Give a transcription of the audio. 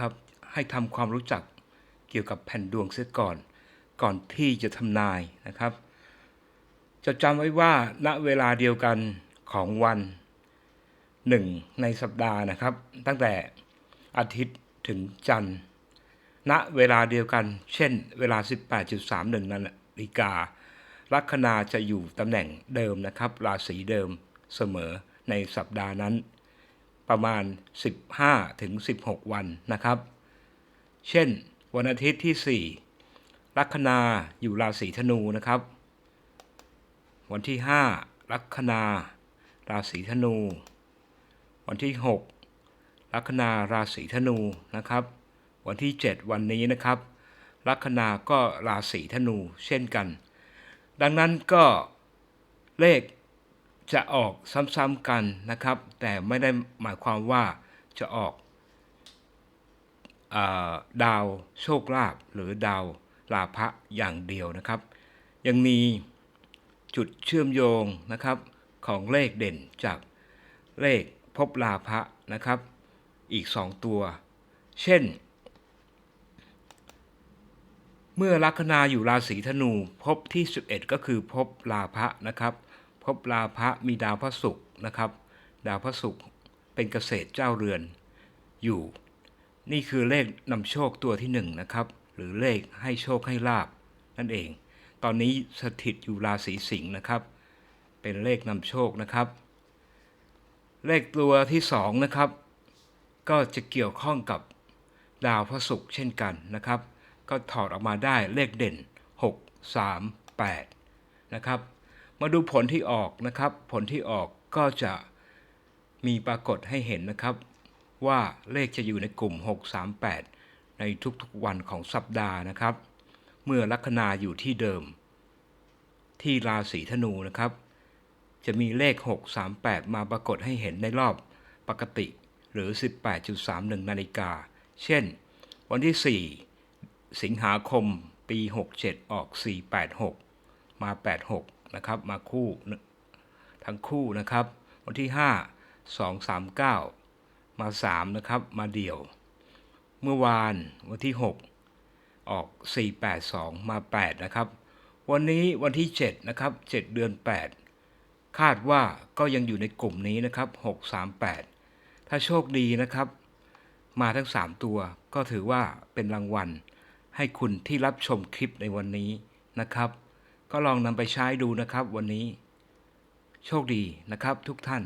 นะครับ ให้ทำความรู้จักเกี่ยวกับแผ่นดวงเสียก่อน ก่อนที่จะทำนายนะครับจะจำไว้ว่าณเวลาเดียวกันของวันหนึ่งในสัปดาห์นะครับ ตั้งแต่อาทิตย์ถึงจันทร์ ณเวลาเดียวกัน เช่น เวลา 18.31 นาฬิกาลัคนาจะอยู่ตำแหน่งเดิมนะครับ ราศีเดิมเสมอในสัปดาห์นั้น ประมาณ 15ถึง16 วันนะครับ เช่น วันอาทิตย์ที่ 4 ลัคนาอยู่ราศีธนูนะครับ วันที่ 5 ลัคนาราศีธนู วันที่ 6 ลัคนาราศีธนูนะครับ วันที่ 7 วันนี้นะครับ ลัคนาก็ราศีธนูเช่นกัน ดังนั้นก็เลข จะออกซ้ำๆกันนะครับ แต่ไม่ได้หมายความว่าจะออกอดาวโชคลาภหรือดาวลาภะอย่างเดียวนะครับ ยังมีจุดเชื่อมโยงนะครับของเลขเด่นจากเลขพบลาภะนะครับ อีก 2 ตัว เช่น เมื่อลัคนาอยู่ราศีธนูพบที่ 11 ก็คือพบลาภะนะครับ พบลาภะมีดาวพระศุกร์นะครับ ดาวพระศุกร์เป็นเกษตรเจ้าเรือนอยู่ นี่คือเลขนำโชคตัวที่1นะครับ หรือเลขให้โชคให้ลาบนั่นเอง ตอนนี้สถิตอยู่ราศีสิงห์นะครับ เป็นเลขนำโชคนะครับ เลขตัวที่2นะครับ ก็จะเกี่ยวข้องกับดาวพระศุกร์เช่นกันนะครับ ก็ถอดออกมาได้เลขเด่น 6 3 8 นะครับ มาดูผลที่ออกนะครับ ผลที่ออกก็จะมีปรากฏให้เห็นนะครับ ว่าเลขจะอยู่ในกลุ่ม 638 ในทุกๆวันของสัปดาห์นะครับ เมื่อลัคนาอยู่ที่เดิม ที่ราศีธนูนะครับ จะมีเลข 638 มาปรากฏให้เห็นในรอบปกติหรือ 18.31 นาฬิกา เช่น วันที่ 4 สิงหาคม ปี 67 ออก 486 มา 86 นะครับมาคู่ทั้งคู่นะครับ วันที่ 5 239 มา 3 นะครับมาเดี่ยว เมื่อวานวันที่ 6 ออก 482 มา 8 นะครับ วันนี้วันที่ 7 นะครับ 7 เดือน 8 คาดว่าก็ยังอยู่ในกลุ่มนี้นะครับ 638 ถ้าโชคดีนะครับ มาทั้ง 3 ตัวก็ถือว่าเป็นรางวัลให้คุณที่รับชมคลิปในวันนี้นะครับ ก็ลองนำไปใช้ดูนะครับวันนี้ โชคดีนะครับทุกท่าน